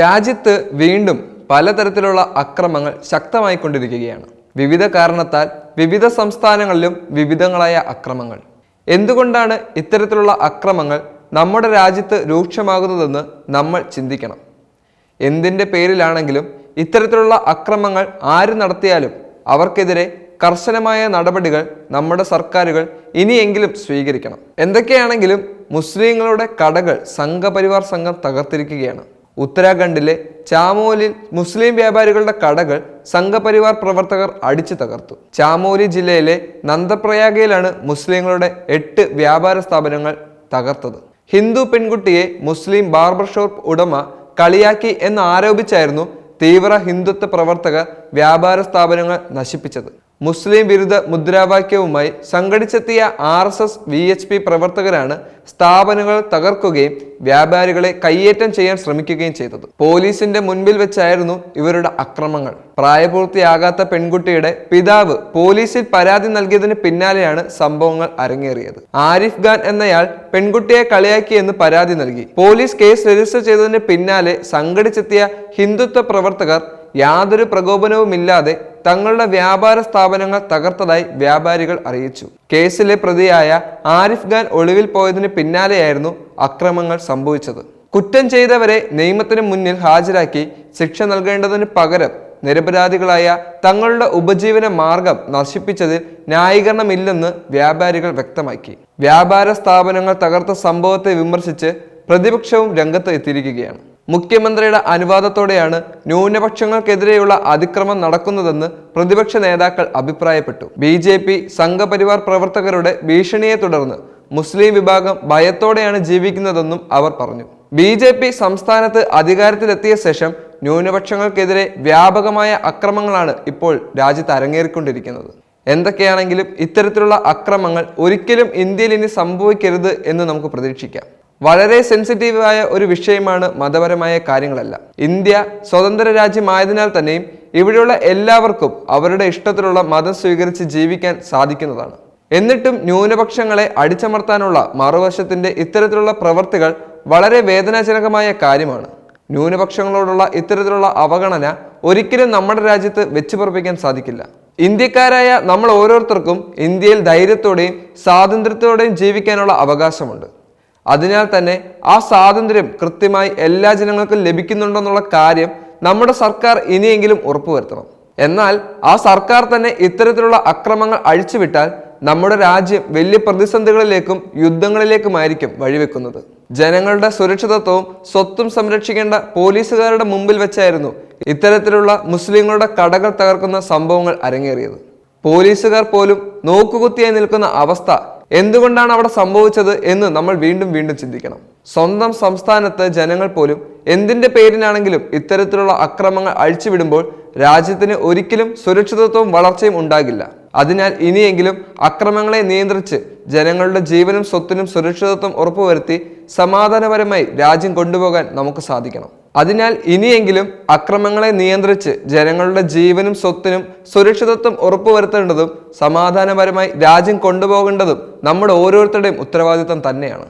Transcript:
രാജ്യത്ത് വീണ്ടും പലതരത്തിലുള്ള അക്രമങ്ങൾ ശക്തമായിക്കൊണ്ടിരിക്കുകയാണ്. വിവിധ കാരണത്താൽ വിവിധ സംസ്ഥാനങ്ങളിലും വിവിധങ്ങളായ അക്രമങ്ങൾ. എന്തുകൊണ്ടാണ് ഇത്തരത്തിലുള്ള അക്രമങ്ങൾ നമ്മുടെ രാജ്യത്ത് രൂക്ഷമാകുന്നതെന്ന് നമ്മൾ ചിന്തിക്കണം. എന്തിന്റെ പേരിലാണെങ്കിലും ഇത്തരത്തിലുള്ള അക്രമങ്ങൾ ആര് നടത്തിയാലും അവർക്കെതിരെ കർശനമായ നടപടികൾ നമ്മുടെ സർക്കാരുകൾ ഇനിയെങ്കിലും സ്വീകരിക്കണം. എന്തൊക്കെയാണെങ്കിലും മുസ്ലിങ്ങളുടെ കടകൾ സംഘപരിവാർ സംഘം തകർത്തിരിക്കുകയാണ്. ഉത്തരാഖണ്ഡിലെ ചാമോലിൽ മുസ്ലിം വ്യാപാരികളുടെ കടകൾ സംഘപരിവാർ പ്രവർത്തകർ അടിച്ചു തകർത്തു. ചാമോലി ജില്ലയിലെ നന്ദപ്രയാഗയിലാണ് മുസ്ലിങ്ങളുടെ എട്ട് വ്യാപാര സ്ഥാപനങ്ങൾ തകർത്തത്. ഹിന്ദു പെൺകുട്ടിയെ മുസ്ലിം ബാർബർ ഷോപ്പ് ഉടമ കളിയാക്കി എന്ന് ആരോപിച്ചായിരുന്നു തീവ്ര ഹിന്ദുത്വ പ്രവർത്തകർ വ്യാപാര സ്ഥാപനങ്ങൾ നശിപ്പിച്ചത്. മുസ്ലിം വിരുദ്ധ മുദ്രാവാക്യവുമായി സംഘടിച്ചെത്തിയ R S S V H P പ്രവർത്തകരാണ് സ്ഥാപനങ്ങൾ തകർക്കുകയും വ്യാപാരികളെ കയ്യേറ്റം ചെയ്യാൻ ശ്രമിക്കുകയും ചെയ്തത്. പോലീസിന്റെ മുൻപിൽ വെച്ചായിരുന്നു ഇവരുടെ അക്രമങ്ങൾ. പ്രായപൂർത്തിയാകാത്ത പെൺകുട്ടിയുടെ പിതാവ് പോലീസിൽ പരാതി നൽകിയതിന് പിന്നാലെയാണ് സംഭവങ്ങൾ അരങ്ങേറിയത്. ആരിഫ് ഖാൻ എന്നയാൾ പെൺകുട്ടിയെ കളിയാക്കിയെന്ന് പരാതി നൽകി. പോലീസ് കേസ് രജിസ്റ്റർ ചെയ്തതിന് പിന്നാലെ സംഘടിച്ചെത്തിയ ഹിന്ദുത്വ പ്രവർത്തകർ യാതൊരു പ്രകോപനവുമില്ലാതെ തങ്ങളുടെ വ്യാപാര സ്ഥാപനങ്ങൾ തകർത്തതായി വ്യാപാരികൾ അറിയിച്ചു. കേസിലെ പ്രതിയായ ആരിഫ് ഖാൻ ഒളിവിൽ പോയതിന് പിന്നാലെയായിരുന്നു അക്രമങ്ങൾ സംഭവിച്ചത്. കുറ്റം ചെയ്തവരെ നിയമത്തിന് മുന്നിൽ ഹാജരാക്കി ശിക്ഷ നൽകേണ്ടതിന് പകരം നിരപരാധികളായ തങ്ങളുടെ ഉപജീവന മാർഗം നശിപ്പിച്ചതിൽ ന്യായീകരണമില്ലെന്ന് വ്യാപാരികൾ വ്യക്തമാക്കി. വ്യാപാര സ്ഥാപനങ്ങൾ തകർത്ത സംഭവത്തെ വിമർശിച്ച് പ്രതിപക്ഷവും രംഗത്ത് എത്തിയിരിക്കുകയാണ്. മുഖ്യമന്ത്രിയുടെ അനുവാദത്തോടെയാണ് ന്യൂനപക്ഷങ്ങൾക്കെതിരെയുള്ള അതിക്രമം നടക്കുന്നതെന്ന് പ്രതിപക്ഷ നേതാക്കൾ അഭിപ്രായപ്പെട്ടു. ബി ജെ പി സംഘപരിവാർ പ്രവർത്തകരുടെ ഭീഷണിയെ തുടർന്ന് മുസ്ലിം വിഭാഗം ഭയത്തോടെയാണ് ജീവിക്കുന്നതെന്നും അവർ പറഞ്ഞു. ബി ജെ പി സംസ്ഥാനത്ത് അധികാരത്തിലെത്തിയ ശേഷം ന്യൂനപക്ഷങ്ങൾക്കെതിരെ വ്യാപകമായ അക്രമങ്ങളാണ് ഇപ്പോൾ രാജ്യത്ത് അരങ്ങേറിക്കൊണ്ടിരിക്കുന്നത്. എന്തൊക്കെയാണെങ്കിലും ഇത്തരത്തിലുള്ള അക്രമങ്ങൾ ഒരിക്കലും ഇന്ത്യയിൽ ഇനി സംഭവിക്കരുത് എന്ന് നമുക്ക് പ്രതീക്ഷിക്കാം. വളരെ സെൻസിറ്റീവായ ഒരു വിഷയമാണ് മതപരമായ കാര്യങ്ങളെല്ലാം. ഇന്ത്യ സ്വതന്ത്ര രാജ്യമായതിനാൽ തന്നെയും ഇവിടെയുള്ള എല്ലാവർക്കും അവരുടെ ഇഷ്ടത്തിലുള്ള മതം സ്വീകരിച്ച് ജീവിക്കാൻ സാധിക്കുന്നതാണ്. എന്നിട്ടും ന്യൂനപക്ഷങ്ങളെ അടിച്ചമർത്താനുള്ള മറുവശത്തിന്റെ ഇത്തരത്തിലുള്ള പ്രവർത്തികൾ വളരെ വേദനാജനകമായ കാര്യമാണ്. ന്യൂനപക്ഷങ്ങളോടുള്ള ഇത്തരത്തിലുള്ള അവഗണന ഒരിക്കലും നമ്മുടെ രാജ്യത്ത് വെച്ചു പൊറപ്പിക്കാൻ സാധിക്കില്ല. ഇന്ത്യക്കാരായ നമ്മൾ ഓരോരുത്തർക്കും ഇന്ത്യയിൽ ധൈര്യത്തോടെയും സ്വാതന്ത്ര്യത്തോടെയും ജീവിക്കാനുള്ള അവകാശമുണ്ട്. അതിനാൽ തന്നെ ആ സ്വാതന്ത്ര്യം കൃത്യമായി എല്ലാ ജനങ്ങൾക്കും ലഭിക്കുന്നുണ്ടെന്നുള്ള കാര്യം നമ്മുടെ സർക്കാർ ഇനിയെങ്കിലും ഉറപ്പുവരുത്തണം. എന്നാൽ ആ സർക്കാർ തന്നെ ഇത്തരത്തിലുള്ള അക്രമങ്ങൾ അഴിച്ചുവിട്ടാൽ നമ്മുടെ രാജ്യം വലിയ പ്രതിസന്ധികളിലേക്കും യുദ്ധങ്ങളിലേക്കുമായിരിക്കും വഴിവെക്കുന്നത്. ജനങ്ങളുടെ സുരക്ഷിതത്വവും സ്വത്തും സംരക്ഷിക്കേണ്ട പോലീസുകാരുടെ മുമ്പിൽ വെച്ചായിരുന്നു ഇത്തരത്തിലുള്ള മുസ്ലിങ്ങളുടെ കടകൾ തകർക്കുന്ന സംഭവങ്ങൾ അരങ്ങേറിയത്. പോലീസുകാർ പോലും നോക്കുകുത്തിയായി നിൽക്കുന്ന അവസ്ഥ എന്തുകൊണ്ടാണ് അവിടെ സംഭവിച്ചത് എന്ന് നമ്മൾ വീണ്ടും വീണ്ടും ചിന്തിക്കണം. സ്വന്തം സംസ്ഥാനത്ത് ജനങ്ങൾ പോലും എന്തിന്റെ പേരിനാണെങ്കിലും ഇത്തരത്തിലുള്ള അക്രമങ്ങൾ അഴിച്ചുവിടുമ്പോൾ രാജ്യത്തിന് ഒരിക്കലും സുരക്ഷിതത്വവും വളർച്ചയും ഉണ്ടാകില്ല. അതിനാൽ ഇനിയെങ്കിലും അക്രമങ്ങളെ നിയന്ത്രിച്ച് ജനങ്ങളുടെ ജീവനും സ്വത്തിനും സുരക്ഷിതത്വം ഉറപ്പുവരുത്തി സമാധാനപരമായി രാജ്യം കൊണ്ടുപോകാൻ നമുക്ക് സാധിക്കണം. അതിനാൽ ഇനിയെങ്കിലും അക്രമങ്ങളെ നിയന്ത്രിച്ച് ജനങ്ങളുടെ ജീവനും സ്വത്തിനും സുരക്ഷിതത്വം ഉറപ്പുവരുത്തേണ്ടതും സമാധാനപരമായി രാജ്യം കൊണ്ടുപോകേണ്ടതും നമ്മുടെ ഓരോരുത്തരുടെയും ഉത്തരവാദിത്തം തന്നെയാണ്.